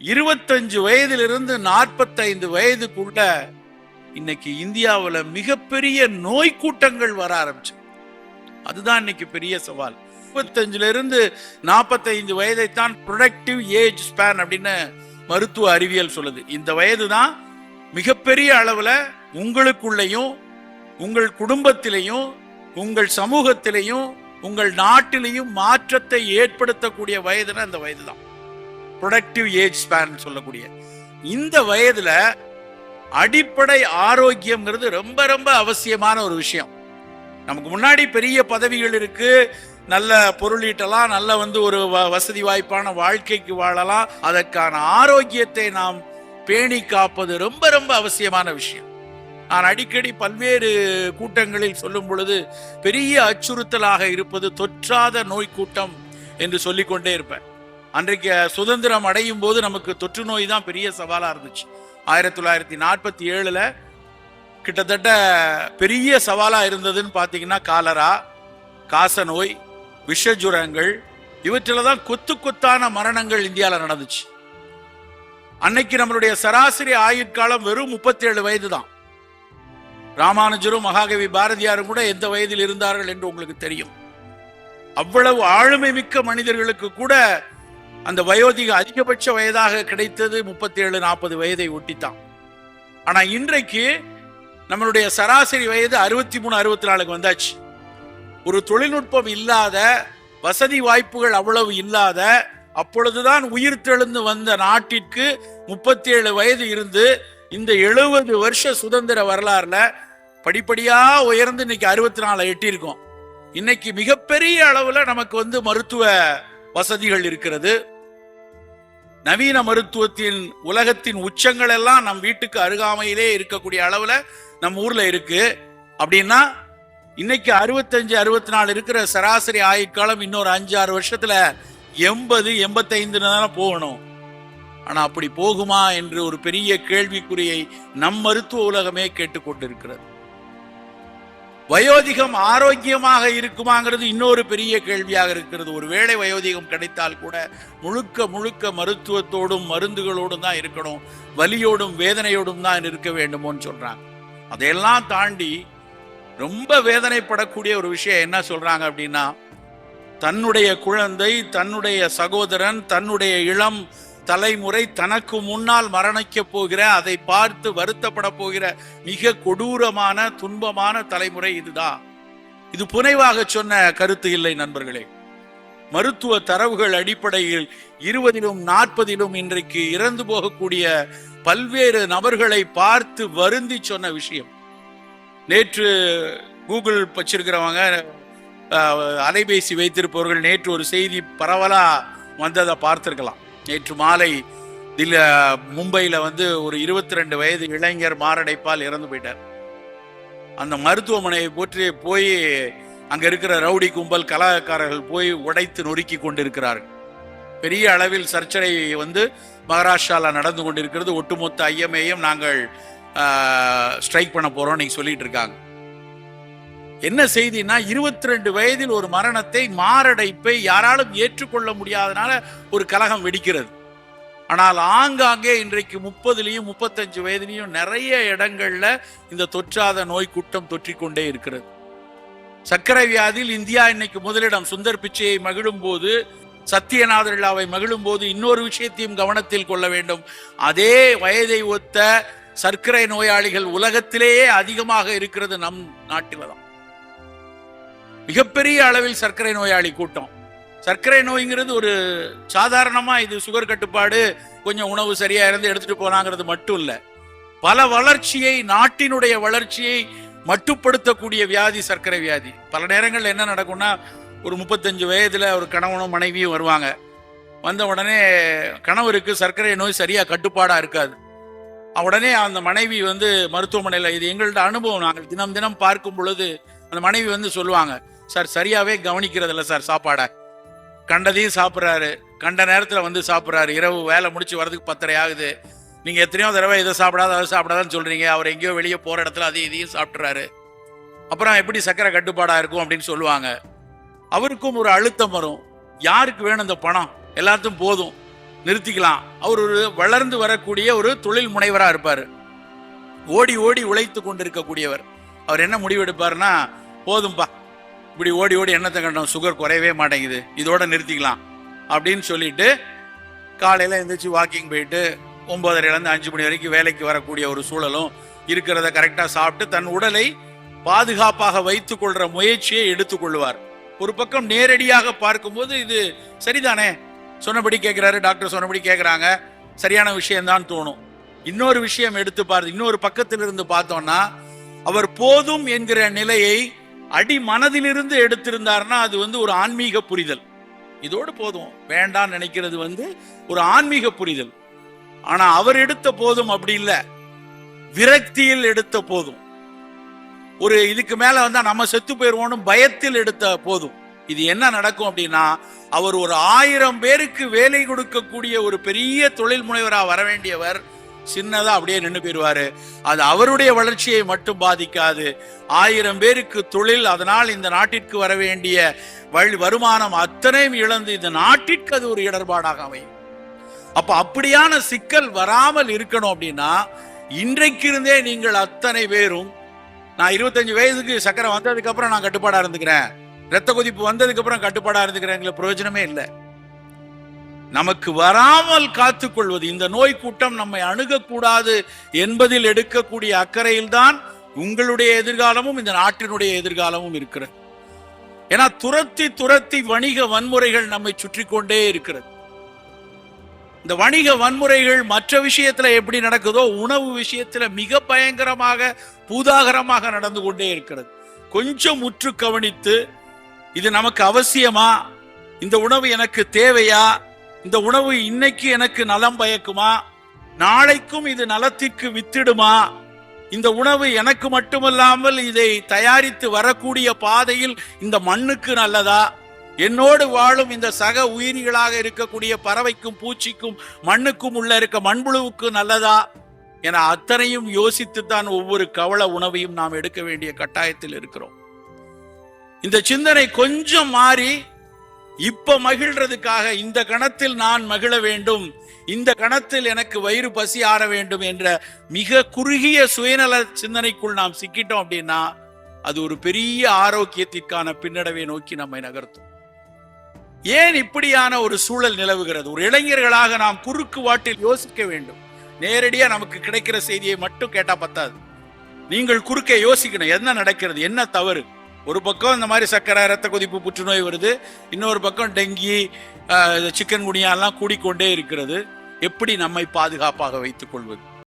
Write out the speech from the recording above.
இருபத்தஞ்சு வயதிலிருந்து நாற்பத்தைந்து வயதுக்குள்ள இன்னைக்கு இந்தியாவில் மிகப்பெரிய நோய் கூட்டங்கள் வர ஆரம்பிச்சு. அதுதான் இன்னைக்கு பெரிய சவால். முப்பத்தஞ்சுல இருந்து நாற்பத்தைந்து வயதைத்தான் ப்ரொடக்டிவ் ஏஜ் ஸ்பேன் அப்படின்னு மருத்துவ அறிவியல் சொல்லுது. இந்த வயது தான் மிகப்பெரிய அளவில் உங்களுக்குள்ளேயும் உங்கள் குடும்பத்திலையும் உங்கள் சமூகத்திலையும் உங்கள் நாட்டிலையும் மாற்றத்தை ஏற்படுத்தக்கூடிய வயதுனா அந்த வயது தான் ப்ரொடக்டிவ் ஏஜ் ஸ்பேன் சொல்லக்கூடிய. இந்த வயதுல அடிப்படை ஆரோக்கியம்ங்கிறது ரொம்ப ரொம்ப அவசியமான ஒரு விஷயம். நமக்கு முன்னாடி பெரிய பதவிகள் இருக்கு நல்ல பொருளீட்டலாம் நல்ல வந்து ஒரு வ- வசதி வாய்ப்பான வாழ்க்கைக்கு வாழலாம். அதற்கான ஆரோக்கியத்தை நாம் பேணி காப்பது ரொம்ப ரொம்ப அவசியமான விஷயம். நான் அடிக்கடி பல்வேறு கூட்டங்களில் சொல்லும் பொழுது பெரிய அச்சுறுத்தலாக இருப்பது தொற்றாத நோய் கூட்டம் என்று சொல்லிக்கொண்டே இருப்பேன். அன்றைக்கு சுதந்திரம் அடையும் போது நமக்கு தொற்று நோய் தான் பெரிய சவாலாக இருந்துச்சு. ஆயிரத்தி தொள்ளாயிரத்தி நாற்பத்தி ஏழில் கிட்டத்தட்ட பெரிய சவாலாக இருந்ததுன்னு பார்த்தீங்கன்னா காலரா காச நோய் விஷஜுரங்கள் இவற்றில தான் கொத்து கொத்தான மரணங்கள் இந்தியாவில் நடந்துச்சு. அன்னைக்கு நம்மளுடைய சராசரி ஆயுட்காலம் வெறும் முப்பத்தி ஏழு வயது தான். ராமானுஜரும் மகாகவி பாரதியாரும் கூட எந்த வயதில் இருந்தார்கள் என்று உங்களுக்கு தெரியும். அவ்வளவு ஆளுமை மிக்க மனிதர்களுக்கு கூட அந்த வயோதிக அதிகபட்ச வயதாக கிடைத்தது முப்பத்தி ஏழு நாற்பது வயதை ஒட்டித்தான். ஆனா இன்றைக்கு நம்மளுடைய சராசரி வயது அறுபத்தி மூணு அறுபத்தி நாலுக்கு வந்தாச்சு. ஒரு தொழில்நுட்பம் இல்லாத வசதி வாய்ப்புகள் அவ்வளவு இல்லாத அப்பொழுதுதான் உயிர் தெழுந்து வந்த நாட்டிற்கு முப்பத்தி ஏழு வயது இருந்து இந்த எழுபது வருஷ சுதந்திர வரலாறுல படிப்படியா உயர்ந்து இன்னைக்கு அறுபத்தி நாலு எட்டியிருக்கோம். இன்னைக்கு மிகப்பெரிய அளவுல நமக்கு வந்து மருத்துவ வசதிகள் இருக்கிறது. நவீன மருத்துவத்தின் உலகத்தின் உச்சங்கள் எல்லாம் நம் வீட்டுக்கு அருகாமையிலே இருக்கக்கூடிய அளவுல நம்ம ஊர்ல இருக்கு. அப்படின்னா இன்னைக்கு அறுபத்தஞ்சு அறுபத்தி நாலு இருக்கிற சராசரி ஆயுட்காலம் இன்னொரு அஞ்சு ஆறு வருஷத்துல எண்பது எண்பத்தைந்து தானே போகணும். ஆனா அப்படி போகுமா என்று ஒரு பெரிய கேள்விக்குறியை நம் மருத்துவ உலகமே கேட்டுக்கொண்டிருக்கிறது. வயோதிகம் ஆரோக்கியமாக இருக்குமாங்கிறது இன்னொரு பெரிய கேள்வியாக இருக்கிறது. ஒருவேளை வயோதிகம் கிடைத்தால் கூட முழுக்க முழுக்க மருத்துவத்தோடும் மருந்துகளோடும் தான் இருக்கணும். வலியோடும் வேதனையோடும் தான் இருக்க வேண்டுமோன்னு சொல்கிறாங்க அதையெல்லாம் தாண்டி ரொம்ப வேதனைப்படக்கூடிய ஒரு விஷயம் என்ன சொல்கிறாங்க அப்படின்னா தன்னுடைய குழந்தை தன்னுடைய சகோதரன் தன்னுடைய இளம் தலைமுறை தனக்கு முன்னால் மரணிக்க போகிற அதை பார்த்து வருத்தப்பட போகிற மிக கொடூரமான துன்பமான தலைமுறை இதுதான். இது புனைவாக சொன்ன கருத்து இல்லை நண்பர்களே. மருத்துவ தரவுகள் அடிப்படையில் இருபதிலும் நாற்பதிலும் இன்றைக்கு இறந்து போகக்கூடிய பல்வேறு நபர்களை பார்த்து வருந்தி சொன்ன விஷயம். நேற்று கூகுள் வச்சிருக்கிறவங்க அலைபேசி வைத்திருப்பவர்கள் நேற்று ஒரு செய்தி பரவலா வந்ததை பார்த்திருக்கலாம். நேற்று மாலை தில்ல மும்பையில் வந்து ஒரு இருபத்தி ரெண்டு வயது இளைஞர் மாரடைப்பால் இறந்து போயிட்டார். அந்த மருத்துவமனையை போற்றி போய் அங்கே இருக்கிற ரவுடி கும்பல் கலாக்காரர்கள் போய் உடைத்து நொறுக்கி கொண்டிருக்கிறார்கள். பெரிய அளவில் சர்ச்சை வந்து மகாராஷ்டிராவில் நடந்து கொண்டிருக்கிறது. ஒட்டுமொத்த ஐஎம்ஏயும் நாங்கள் ஸ்ட்ரைக் பண்ண போகிறோம் நீங்கள் சொல்லிட்டு இருக்காங்க. என்ன செய்தினா இருபத்தி ரெண்டு வயதில் ஒரு மரணத்தை மாரடைப்பை யாராலும் ஏற்றுக்கொள்ள முடியாதனால ஒரு கலகம் வெடிக்கிறது. ஆனால் ஆங்காங்கே இன்றைக்கு முப்பதுலேயும் முப்பத்தஞ்சு வயதுலேயும் நிறைய இடங்கள்ல இந்த தொற்றாத நோய் கூட்டம் தொற்றிக்கொண்டே இருக்கிறது. சர்க்கரை வியாதியில் இந்தியா இன்னைக்கு முதலிடம். சுந்தர் பிச்சையை மகிழும் போது சத்யநாத விழாவை மகிழும் போது இன்னொரு விஷயத்தையும் கவனத்தில் கொள்ள வேண்டும். அதே வயதை ஒத்த சர்க்கரை நோயாளிகள் உலகத்திலேயே அதிகமாக இருக்கிறது நம் நாட்டில் தான் மிகப்பெரிய அளவில் சர்க்கரை நோயாளி கூட்டம். சர்க்கரை நோய்ங்கிறது ஒரு சாதாரணமா இது சுகர் கட்டுப்பாடு கொஞ்சம் உணவு சரியா இருந்து எடுத்துட்டு போனாங்கிறது மட்டும் இல்ல. பல வளர்ச்சியை நாட்டினுடைய வளர்ச்சியை மட்டுப்படுத்தக்கூடிய வியாதி சர்க்கரை வியாதி. பல நேரங்களில் என்ன நடக்கும்னா ஒரு முப்பத்தஞ்சு வயதுல ஒரு கணவனும் மனைவியும் வருவாங்க. வந்த உடனே கணவருக்கு சர்க்கரை நோய் சரியா கட்டுப்பாடா இருக்காது. உடனே அந்த மனைவி வந்து மருத்துவமனையில் இது எங்கள்ட்ட அனுபவம். நாங்கள் தினம் தினம் பார்க்கும் பொழுது அந்த மனைவி வந்து சொல்லுவாங்க சார் சரியாவே கவனிக்கிறதில்ல சார் சாப்பாடை. கண்டதையும் சாப்பிட்றாரு. கண்ட நேரத்தில் வந்து சாப்பிட்றாரு. இரவு வேலை முடிச்சு வரதுக்கு பத்தரை ஆகுது. நீங்கள் எத்தனையோ தடவை இதை சாப்பிடாத அதை சாப்பிடாதான்னு சொல்கிறீங்க அவர் எங்கேயோ வெளியே போகிற இடத்துல அதையும் இதையும் சாப்பிட்றாரு. அப்புறம் எப்படி சக்கரை கட்டுப்பாடாக இருக்கும் அப்படின்னு சொல்லுவாங்க. அவருக்கும் ஒரு அழுத்தம் வரும். யாருக்கு வேணும் இந்த பணம்? எல்லாத்தையும் போதும். நிறுத்திக்கலாம். அவர் ஒரு வளர்ந்து வரக்கூடிய ஒரு தொழில் முனைவராக இருப்பார். ஓடி ஓடி உழைத்து கொண்டிருக்கக்கூடியவர். அவர் என்ன முடிவெடுப்பாருன்னா போதும்பா. இப்படி ஓடி ஓடி என்னத்தை கண்டோம்? சுகர் குறையவே மாட்டேங்குது. இதோட நிறுத்திக்கலாம். அப்படின்னு சொல்லிட்டு காலையில் எழுந்திரிச்சு வாக்கிங் போயிட்டு ஒம்பதரைலேருந்து அஞ்சு மணி வரைக்கும் வேலைக்கு வரக்கூடிய ஒரு சூழலும் இருக்கிறத கரெக்டாக சாப்பிட்டு தன் உடலை பாதுகாப்பாக வைத்து கொள்கிற முயற்சியை எடுத்துக்கொள்வார் ஒரு பக்கம் நேரடியாக பார்க்கும்போது இது சரிதானே? சொன்னபடி கேட்குறாரு டாக்டர் சொன்னபடி கேட்குறாங்க சரியான விஷயம்தான் தோணும். இன்னொரு விஷயம் எடுத்து பார்த்து இன்னொரு பக்கத்தில் இருந்து பார்த்தோம்னா அவர் போதும் என்கிற நிலையை அடி மனதிலிருந்து எடுத்திருந்தார்னா அது வந்து ஒரு ஆன்மீக புரிதல். இதோடு போதும். வேண்டாம் நினைக்கிறது வந்து ஒரு ஆன்மீக புரிதல். ஆனா அவர் எடுத்த போதும் அப்படி இல்லை. விரக்தியில் எடுத்த போதும். ஒரு இதுக்கு மேல வந்தா நம்ம செத்து போயிடுவோம்னு பயத்தில் எடுத்த போதும். இது என்ன நடக்கும் அப்படின்னா அவர் ஒரு ஆயிரம் பேருக்கு வேலை கொடுக்கக்கூடிய ஒரு பெரிய தொழில் முனைவராக வர வேண்டியவர் சின்னதா அப்படியே நின்று போயிருவாரு அது அவருடைய வளர்ச்சியை மட்டும் பாதிக்காது. ஆயிரம் பேருக்கு தொழில் அதனால் இந்த நாட்டிற்கு வர வேண்டிய வழி வருமானம் அத்தனையும் இழந்து இந்த நாட்டிற்கு அது ஒரு இடர்பாடாக அமையும். அப்ப அப்படியான சிக்கல் வராமல் இருக்கணும் அப்படின்னா இன்றைக்கு இருந்தே நீங்கள் அத்தனை பேரும் நான் இருபத்தஞ்சு வயதுக்கு சக்கரை வந்ததுக்கு அப்புறம் நான் கட்டுப்பாடா இருந்துக்கிறேன். ரத்த கொதிப்பு வந்ததுக்கு அப்புறம் கட்டுப்பாடா இருந்துக்கிறேன் பிரயோஜனமே இல்லை. நமக்கு வராமல் காத்துக்கொள்வது. இந்த நோய் கூட்டம் நம்மை அணுகக்கூடாது என்பதில் எடுக்கக்கூடிய அக்கறையில்தான் உங்களுடைய எதிர்காலமும் இந்த நாட்டினுடைய எதிர்காலமும் இருக்கிறது. ஏன்னா துரத்தி துரத்தி வணிக வன்முறைகள் நம்மை சுற்றி கொண்டே இருக்கிறது. இந்த வணிக வன்முறைகள் மற்ற விஷயத்துல எப்படி நடக்குதோ உணவு விஷயத்துல மிக பயங்கரமாக பூதாகரமாக நடந்து கொண்டே இருக்கிறது. கொஞ்சம் முற்று கவனித்து இது நமக்கு அவசியமா? இந்த உணவு எனக்கு தேவையா? இந்த உணவு இன்னைக்கு எனக்கு நலம் பயக்குமா? நாளைக்கும் இது நலத்திற்கு வித்திடுமா? இந்த உணவு எனக்கு மட்டுமல்லாமல் இதை தயாரித்து வரக்கூடிய பாதையில் இந்த மண்ணுக்கு நல்லதா? என்னோடு வாழும் இந்த சக உயிரிகளாக இருக்கக்கூடிய பறவைக்கும் பூச்சிக்கும் மண்ணுக்கும் உள்ள இருக்க மண்புழுவுக்கு நல்லதா? என அத்தனையும் யோசித்து தான் ஒவ்வொரு கவல உணவையும் நாம் எடுக்க வேண்டிய கட்டாயத்தில் இருக்கிறோம். இந்த சிந்தனை கொஞ்சம் மாறி இப்ப மகிழ்றதுக்காக இந்த கணத்தில் நான் மகிழ வேண்டும் இந்த கணத்தில் எனக்கு வயிறு பசி ஆற வேண்டும் என்ற மிக குறுகிய சுயநல சிந்தனைக்குள் நாம் சிக்கிட்டோம் அப்படின்னா அது ஒரு பெரிய ஆரோக்கியத்திற்கான பின்னடைவை நோக்கி நம்மை நகர்த்தும். ஏன் இப்படியான ஒரு சூழல் நிலவுகிறது? ஒரு இளைஞர்களாக நாம் குறுக்கு வாட்டில் யோசிக்க வேண்டும். நேரடியா நமக்கு கிடைக்கிற செய்தியை மட்டும் கேட்டா பத்தாது. நீங்கள் குறுக்கே யோசிக்கணும் என்ன நடக்கிறது என்ன தவறு? ஒரு பக்கம் இந்த மாதிரி சர்க்கரை ரத்த கொதிப்பு புற்றுநோய் வருது. இன்னொரு பக்கம் டெங்கி சிக்கன் குனியா கூடிக்கொண்டே இருக்கிறது. எப்படி நம்மை பாதுகாப்பாக வைத்துக் கொள்வது?